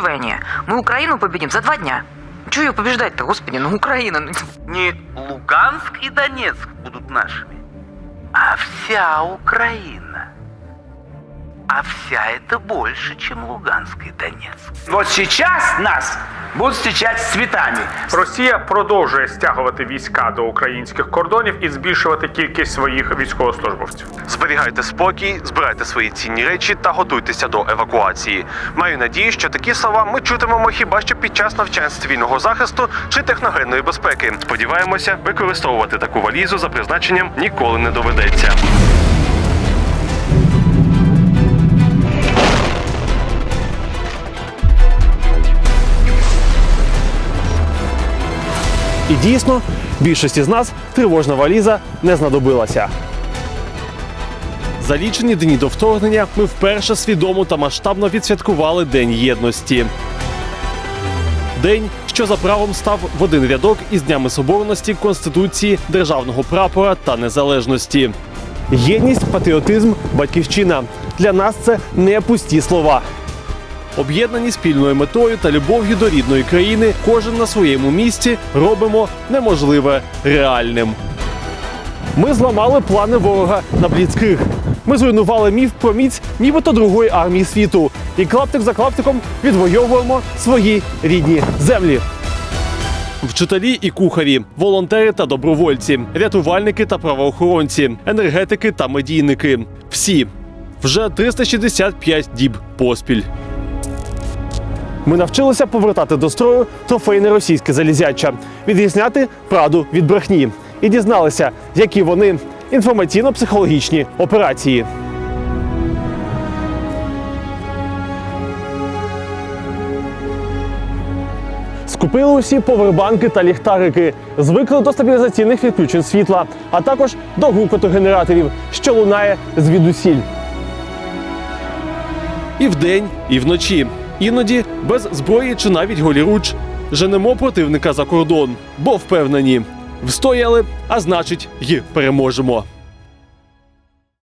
войне мы Украину победим за два дня. Чего ее побеждать-то, господи, ну Украина. ну, Не Луганск и Донецк будут нашими, а вся Украина. А вся это больше, чем Луганск и Донецк. Вот сейчас нас будут встречать с цветами. Росія продовжує стягувати війська до українських кордонів і збільшувати кількість своїх військовослужбовців. Зберігайте спокій, збирайте свої цінні речі та готуйтеся до евакуації. Маю надію, що такі слова ми чутимемо хіба що під час навчань з цивільного захисту чи техногенної безпеки. Сподіваємося, використовувати таку валізу за призначенням ніколи не доведеться. І дійсно, більшості з нас тривожна валіза не знадобилася. За лічені дні до вторгнення ми вперше свідомо та масштабно відсвяткували День єдності. День, що за правом став в один рядок із Днями Соборності, Конституції, Державного прапора та незалежності. Єдність, патріотизм, батьківщина для нас це не пусті слова. Об'єднані спільною метою та любов'ю до рідної країни, кожен на своєму місці робимо неможливе реальним. Ми зламали плани ворога на бліцкриг. Ми зруйнували міф про міць нібито другої армії світу. І клаптик за клаптиком відвоюємо свої рідні землі. Вчителі і кухарі, волонтери та добровольці, рятувальники та правоохоронці, енергетики та медійники. Всі вже 365 діб поспіль. Ми навчилися повертати до строю трофейне російське залізяча, відрізняти правду від брехні і дізналися, які вони інформаційно-психологічні операції. Скупили усі повербанки та ліхтарики, звикли до стабілізаційних відключень світла, а також до гуркоту генераторів, що лунає звідусіль. І вдень, і вночі. Іноді без зброї чи навіть голіруч. Женемо противника за кордон, бо впевнені, встояли, а значить, й переможемо.